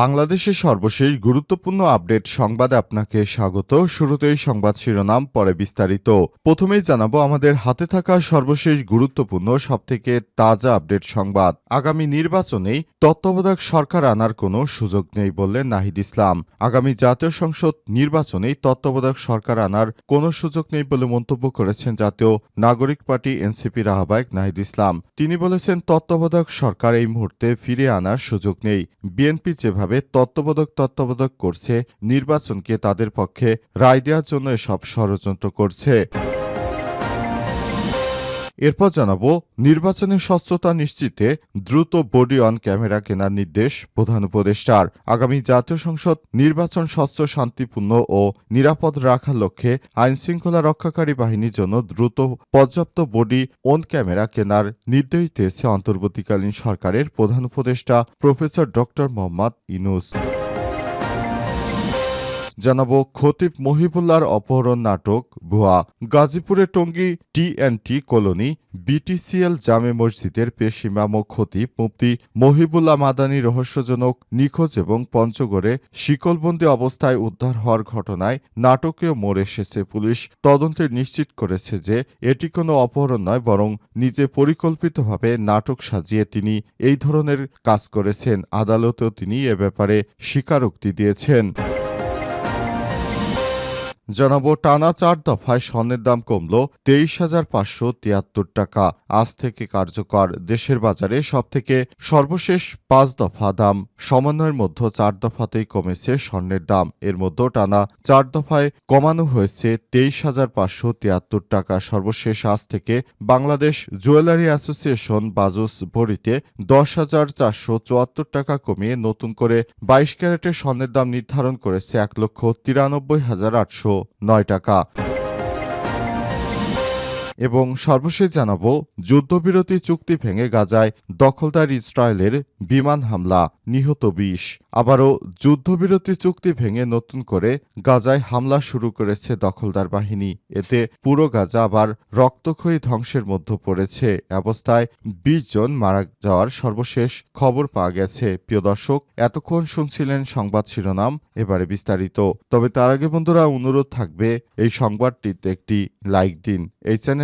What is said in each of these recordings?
বাংলাদেশের সর্বশেষ গুরুত্বপূর্ণ আপডেট সংবাদে আপনাকে স্বাগত। শুরুতেই সংবাদ শিরোনাম, পরে বিস্তারিত। প্রথমেই জানাব, আমাদের হাতে থাকা সর্বশেষ গুরুত্বপূর্ণ, সবথেকে তাজা আপডেট সংবাদ। আগামী নির্বাচনেই তত্ত্বাবধায়ক সরকার আনার কোনো সুযোগ নেই বললেন নাহিদ ইসলাম। আগামী জাতীয় সংসদ নির্বাচনেই তত্ত্বাবধায়ক সরকার আনার কোনো সুযোগ নেই বলে মন্তব্য করেছেন জাতীয় নাগরিক পার্টি এনসিপির আহ্বায়ক নাহিদ ইসলাম। তিনি বলেছেন, তত্ত্বাবধায়ক সরকার এই মুহূর্তে ফিরে আনার সুযোগ নেই। বিএনপি যেভাবে তত্ত্বাবধায়ক তত্ত্ববোধক করছে নির্বাচনকে তাদের পক্ষে রায় দেওয়ার জন্য এসব ষড়যন্ত্র করছে। এরপর জানাব নির্বাচনের স্বচ্ছতা নিশ্চিতে দ্রুত বডি অন ক্যামেরা কেনার নির্দেশ প্রধান উপদেষ্টার। আগামী জাতীয় সংসদ নির্বাচন স্বচ্ছ, শান্তিপূর্ণ ও নিরাপদ রাখার লক্ষ্যে আইন শৃঙ্খলা রক্ষাকারী বাহিনীর জন্য দ্রুত পর্যাপ্ত বডি অন ক্যামেরা কেনার নির্দেশ দিয়েছে অন্তর্বর্তীকালীন সরকারের প্রধান উপদেষ্টা প্রফেসর ডক্টর মোহাম্মদ ইনুস জানাব খতিব মহিবুল্লার অপহরণ নাটক, ভুয়া। গাজীপুরের টঙ্গী টি কলোনি বিটিসিএল জামে মসজিদের পেশ খতিব মুফতি মহিবুল্লাহ মাদানী রহস্যজনক, নিখোঁজ এবং পঞ্চগড়ে শিকলবন্দি অবস্থায় উদ্ধার হওয়ার ঘটনায় নাটকীয় মোড় এসেছে পুলিশ। তদন্তে নিশ্চিত করেছে যে এটি কোনো অপহরণ নয়, বরং নিজে পরিকল্পিতভাবে নাটক সাজিয়ে তিনি এই ধরনের কাজ করেছেন। আদালতেও তিনি এ ব্যাপারে স্বীকারোক্তি দিয়েছেন। জানাব, টানা চার দফায় স্বর্ণের দাম কমল তেইশ হাজার পাঁচশো তিয়াত্তর টাকা। আজ থেকে কার্যকর। দেশের বাজারে সবথেকে সর্বশেষ পাঁচ দফা দাম। সমন্বয়ের মধ্যে চার দফাতেই কমেছে স্বর্ণের দাম। এর মধ্যে টানা চার দফায় কমানো হয়েছে তেইশ হাজার পাঁচশো তিয়াত্তর টাকা। সর্বশেষ আজ থেকে বাংলাদেশ জুয়েলারি অ্যাসোসিয়েশন বাজুস ভরিতে দশ হাজার চারশো চুয়াত্তর টাকা কমিয়ে নতুন করে বাইশ ক্যারেটের স্বর্ণের দাম নির্ধারণ করেছে এক লক্ষ তিরানব্বই হাজার আটশো। নয় টাকা। এবং সর্বশেষ জানাব, যুদ্ধবিরতি চুক্তি ভেঙে গাজায় দখলদার ইসরায়েলের বিমান হামলা, নিহত বিশ। আবারও যুদ্ধবিরতি চুক্তি ভেঙে নতুন করে গাজায় হামলা শুরু করেছে দখলদার বাহিনী। এতে পুরো গাজা আবার রক্তক্ষয়ী ধ্বংসের মধ্যে পড়েছে। অবস্থায় বিশ জন মারা যাওয়ার সর্বশেষ খবর পাওয়া গেছে। প্রিয় দর্শক, এতক্ষণ শুনছিলেন সংবাদ শিরোনাম, এবারে বিস্তারিত। তবে তার আগে বন্ধুরা, অনুরোধ থাকবে এই সংবাদটিতে একটি লাইক দিন। এই চ্যানেলে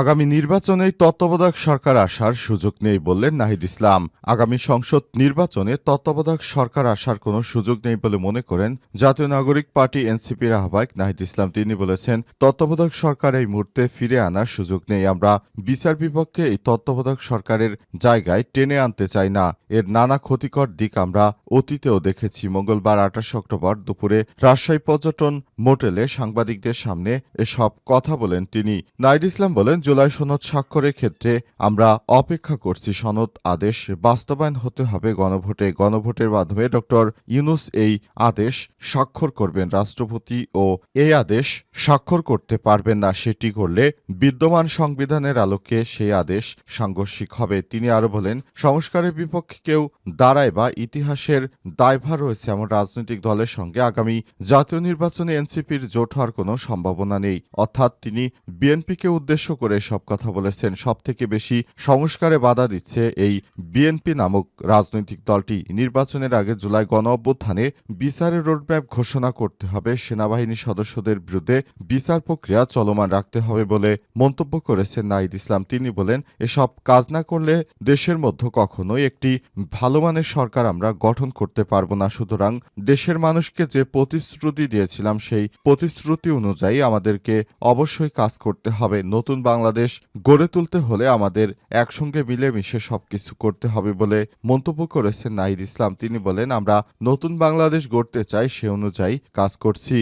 আগামী নির্বাচনে তত্ত্বাবধায়ক সরকার আসার সুযোগ নেই বললেন নাহিদ ইসলাম। আগামী সংসদ নির্বাচনে তত্ত্বাবধায়ক সরকার আসার কোনো সুযোগ নেই বলে মনে করেন জাতীয় নাগরিক পার্টি এনসিপির আহ্বায়ক নাহিদ ইসলাম। তিনি বলেছেন, তত্ত্বাবধায়ক সরকার এই মুহূর্তে ফিরে আনার সুযোগ নেই। আমরা বিচার বিপক্ষে এই তত্ত্বাবধায়ক সরকারের জায়গায় টেনে আনতে চাই না। এর নানা ক্ষতিকর দিক আমরা অতীতেও দেখেছি। মঙ্গলবার, আঠাশ অক্টোবর দুপুরে রাজশাহী পর্যটন মোটেলে সাংবাদিকদের সামনে এসব কথা বলেন তিনি। নাহিদ ইসলাম বলেন জুলাই সনদ স্বাক্ষরের ক্ষেত্রে আমরা অপেক্ষা করছি সনদ আদেশ বাস্তবায়ন হতে হবে। গণভোটে গণভোটের মাধ্যমে ডক্টর ইউনুস এই আদেশ স্বাক্ষর করবেন। রাষ্ট্রপতি ও এই আদেশ স্বাক্ষর করতে পারবেন না সেটি করলে বিদ্যমান সংবিধানের আলোকে সেই আদেশ সাংঘর্ষিক হবে। তিনি আরও বলেন, সংস্কারের বিপক্ষে কেউ দাঁড়ায় বা ইতিহাসের দায়ভার রয়েছে এমন রাজনৈতিক দলের সঙ্গে আগামী জাতীয় নির্বাচনে এনসিপির জোট হওয়ার কোনো সম্ভাবনা নেই। অর্থাৎ তিনি বিএনপিকে উদ্দেশ্য করে সব কথা বলেছেন। সব থেকে বেশি সংস্কারে বাধা দিচ্ছে এই বিএনপি নামক রাজনৈতিক দলটি। নির্বাচনের আগে জুলাই গণ অভ্যুত্থানে বিচারের রোডম্যাপ ঘোষণা করতে হবে। সেনাবাহিনী সদস্যদের বিরুদ্ধে বিচার প্রক্রিয়া চলমান রাখতে হবে বলে মন্তব্য করেছেন নাইদ ইসলাম। তিনি বলেন, এসব কাজ না করলে দেশের মধ্যে কখনোই একটি ভালো মানের সরকার আমরা গঠন করতে পারব না। সুতরাং দেশের মানুষকে যে প্রতিশ্রুতি দিয়েছিলাম, সেই প্রতিশ্রুতি অনুযায়ী আমাদেরকে অবশ্যই কাজ করতে হবে। নতুন বাংলাদেশ গড়ে তুলতে হলে আমাদের একসঙ্গে মিলেমিশে সবকিছু করতে হবে বলে মন্তব্য করেছেন নাহিদ ইসলাম। তিনি বলেন, আমরা নতুন বাংলাদেশ গড়তে চাই, সে অনুযায়ী কাজ করছি।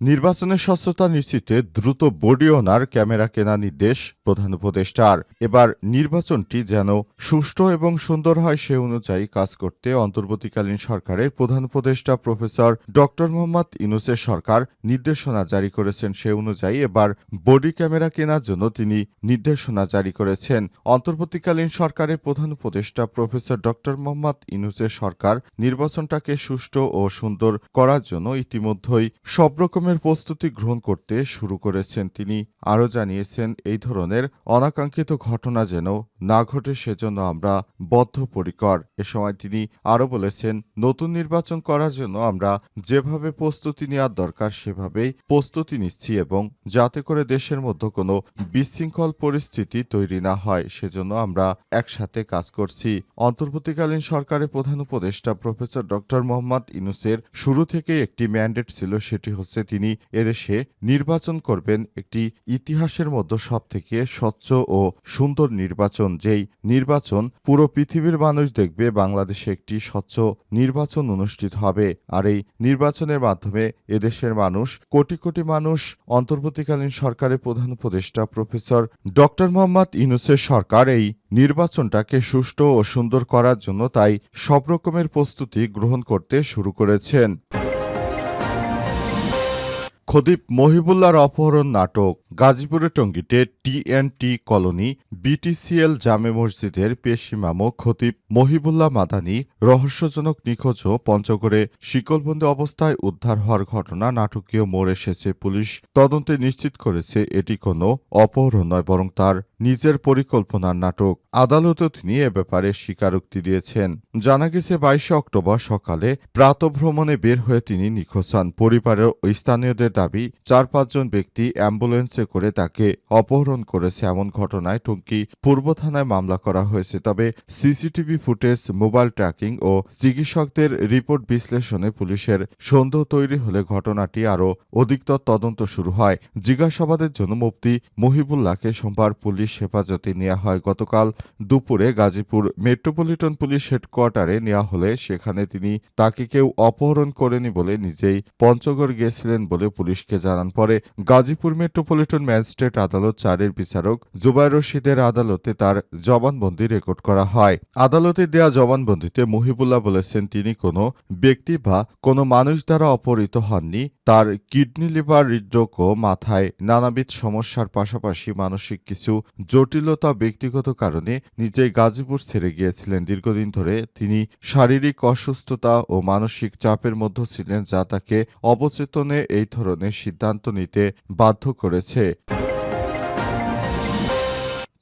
নির্বাচনের স্বচ্ছতা নিশ্চিতে দ্রুত বডি ওনার ক্যামেরা কেনা নির্দেশ প্রধান উপদেষ্টার। এবার নির্বাচনটি যেন সুষ্ঠু এবং সুন্দর হয় সে অনুযায়ী কাজ করতে অন্তর্বর্তীকালীন সরকারের প্রধান উপদেষ্টা প্রফেসর ডক্টর মোহাম্মদ ইউনুসের সরকার নির্দেশনা জারি করেছেন সে অনুযায়ী এবার বডি ক্যামেরা কেনার জন্য তিনি নির্দেশনা জারি করেছেন। অন্তর্বর্তীকালীন সরকারের প্রধান উপদেষ্টা প্রফেসর ডক্টর মোহাম্মদ ইউনুসের সরকার নির্বাচনটাকে সুষ্ঠু ও সুন্দর করার জন্য ইতিমধ্যেই সব রকমের প্রস্তুতি গ্রহণ করতে শুরু করেছেন তিনি। আরও জানিয়েছেন, এই ধরনের অনাকাঙ্ক্ষিত ঘটনা যেন না ঘটে সেজন্য আমরা বদ্ধপরিকর। এ সময় তিনি আরও বলেছেন, নতুন নির্বাচন করার জন্য আমরা যেভাবে প্রস্তুতি নেওয়ার দরকার সেভাবেই প্রস্তুতি নিচ্ছি এবং যাতে করে দেশের মধ্যে কোনো বিশৃঙ্খল পরিস্থিতি তৈরি না হয় সেজন্য আমরা একসাথে কাজ করছি। অন্তর্বর্তীকালীন সরকারের প্রধান উপদেষ্টা প্রফেসর ডক্টর মোহাম্মদ ইনুসের শুরু থেকে একটি ম্যান্ডেট ছিল, সেটি হচ্ছে তিনি এদেশে নির্বাচন করবেন একটি ইতিহাসের মধ্যে সব থেকে স্বচ্ছ ও সুন্দর নির্বাচন, যেই নির্বাচন পুরো পৃথিবীর মানুষ দেখবে বাংলাদেশে একটি স্বচ্ছ নির্বাচন অনুষ্ঠিত হবে। আর এই নির্বাচনের মাধ্যমে এদেশের মানুষ, কোটি কোটি মানুষ, অন্তর্বর্তীকালীন সরকারের প্রধান উপদেষ্টা প্রফেসর ডক্টর মোহাম্মদ ইনুসের সরকার এই নির্বাচনটাকে সুষ্ঠু ও সুন্দর করার জন্য তাই সব রকমের প্রস্তুতি গ্রহণ করতে শুরু করেছেন। খদিব মহিবুল্লার অপহরণ নাটক গাজীপুরের টঙ্গীতে টিএনটি কলোনি বিটিসিএল জামে মসজিদের পেশিমামো খদীপ মহিবুল্লাহ মাদানি রহস্যজনক নিখোঁজ ও পঞ্চগড়ে শিকলবন্দি অবস্থায় উদ্ধার হওয়ার ঘটনা নাটকীয় মোড় এসেছে পুলিশ। তদন্তে নিশ্চিত করেছে এটি কোনো অপহরণ নয়, বরং তার নিজের পরিকল্পনার নাটক। আদালতেও তিনি এ ব্যাপারে স্বীকারোক্তি দিয়েছেন। জানা গেছে, বাইশে অক্টোবর সকালে প্রাতভ্রমণে বের হয়ে তিনি নিখোঁজ হন। পরিবারের স্থানীয়দের দাবি, চার পাঁচজন ব্যক্তি অ্যাম্বুলেন্সে করে তাকে অপহরণ করেছে এমন ঘটনায় টঙ্গী পূর্ব থানায় মামলা করা হয়েছে। তবে সিসিটিভি ফুটেজ, মোবাইল ট্র্যাকিং ও চিকিৎসকদের রিপোর্ট বিশ্লেষণে পুলিশের সন্দেহ তৈরি হলে ঘটনাটি আরও অধিকতর তদন্ত শুরু হয়। জিজ্ঞাসাবাদের জন্য মুফতি মহিবুল্লাহকে সোমবার পুলিশ হেফাজতে নেওয়া হয়। গতকাল দুপুরে গাজীপুর মেট্রোপলিটন পুলিশ হেডকোয়ার্টারে নেওয়া হলে সেখানে তিনি তাকে কেউ অপহরণ করেনি বলে নিজেই পঞ্চগড় গিয়েছিলেন বলে পুলিশকে জানান। পরে গাজীপুর মেট্রোপলিটন ম্যাজিস্ট্রেট আদালত চারের বিচারক জুবাইর রশিদের আদালতে তার জবানবন্দি রেকর্ড করা হয়। আদালতে দেয়া জবানবন্দিতে মহিবুল্লাহ বলেছেন, তিনি কোনো ব্যক্তি বা কোনো মানুষ দ্বারা অপহৃত হননি। তার কিডনি লিভার হৃদরোগ ও মাথায় নানাবিধ সমস্যার পাশাপাশি মানসিক কিছু জটিলতা ব্যক্তিগত কারণে নিজেই গাজীপুর ছেড়ে গিয়েছিলেন। দীর্ঘদিন ধরে তিনি শারীরিক অসুস্থতা ও মানসিক চাপের মধ্যে ছিলেন, যা তাকে অবচেতনে এই ধরনের সিদ্ধান্ত নিতে বাধ্য করেছে।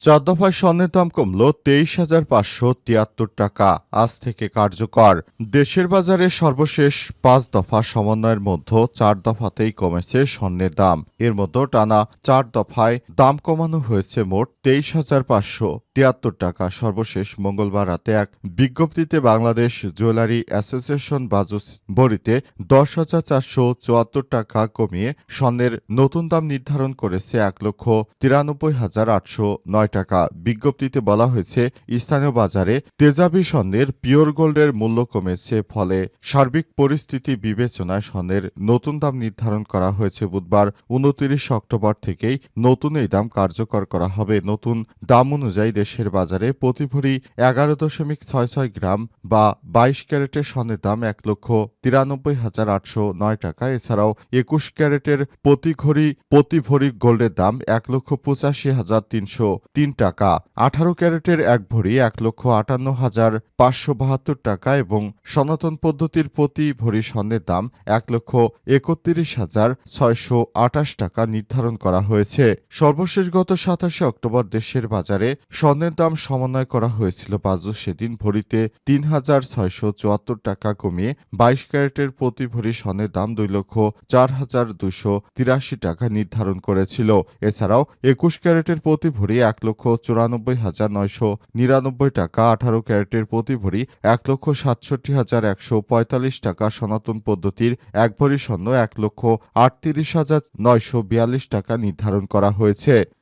চার দফায় স্বর্ণের দাম কমল তেইশ হাজার পাঁচশো তিয়াত্তর টাকা। আজ থেকে কার্যকর। দেশের বাজারে সর্বশেষ পাঁচ দফা সমন্বয়ের মধ্যে চার দফাতেই কমেছে স্বর্ণের দাম। এর মধ্যে টানা চার দফায় দাম কমানো হয়েছে মোট তেইশ হাজার পাঁচশো। তিয়াত্তর টাকা। সর্বশেষ মঙ্গলবার রাতে এক বিজ্ঞপ্তিতে বাংলাদেশ জুয়েলারি অ্যাসোসিয়েশন বাজুস বড়িতে দশ হাজার চারশো চুয়াত্তর টাকা কমিয়ে স্বর্ণের নতুন দাম নির্ধারণ করেছে এক লক্ষ তিরানব্বই হাজার আটশো নয় টাকা। বিজ্ঞপ্তিতে বলা হয়েছে, স্থানীয় বাজারে তেজাবি স্বর্ণের পিওর গোল্ডের মূল্য কমেছে, ফলে সার্বিক পরিস্থিতি বিবেচনায় স্বর্ণের নতুন দাম নির্ধারণ করা হয়েছে বুধবার উনত্রিশ অক্টোবর থেকেই নতুন এই দাম কার্যকর করা হবে। নতুন দাম অনুযায়ী দেশের বাজারে প্রতি ভরি এগারো দশমিক ছয় ছয় গ্রাম বা বাইশ ক্যারেটের স্বর্ণের দাম এক লক্ষ তিরানব্বই হাজার আটশো নয় টাকা। এছাড়াও একুশ ক্যারেটের প্রতি ঘড়ি, প্রতি ভরি গোল্ডের দাম এক লক্ষ পঁচাশি হাজার তিনশো তিন টাকা। আঠারো ক্যারেটের এক ভরি এক লক্ষ আটান্ন হাজার পাঁচশো বাহাত্তর টাকা এবং সনাতন পদ্ধতির প্রতি ভরি স্বর্ণের দাম এক লক্ষ একত্রিশ হাজার ছয়শো আটাশ টাকা নির্ধারণ করা হয়েছে। সর্বশেষ গত সাতাশে অক্টোবর দেশের বাজারে স্বর্ণের দাম সমন্বয় করা হয়েছিল বাজু সেদিন। ভরিতে তিন হাজার ছয়শো চুয়াত্তর টাকা কমিয়ে বাইশ ক্যারেটের প্রতি ভরি স্বর্ণের দাম দুই লক্ষ চার হাজার দুশো তিরাশি টাকা নির্ধারণ করেছিল। এছাড়াও একুশ ক্যারেটের প্রতি ভরি এক লক্ষ চুরানব্বই হাজার নয়শো নিরানব্বই টাকা, আঠারো ক্যারেটের প্রতি ভরি এক লক্ষ সাতষট্টি হাজার একশো পঁয়তাল্লিশ টাকা, সনাতন পদ্ধতির এক ভরি স্বর্ণ এক লক্ষ আটত্রিশ হাজার নয়শো বিয়াল্লিশ টাকা নির্ধারণ করা হয়েছে।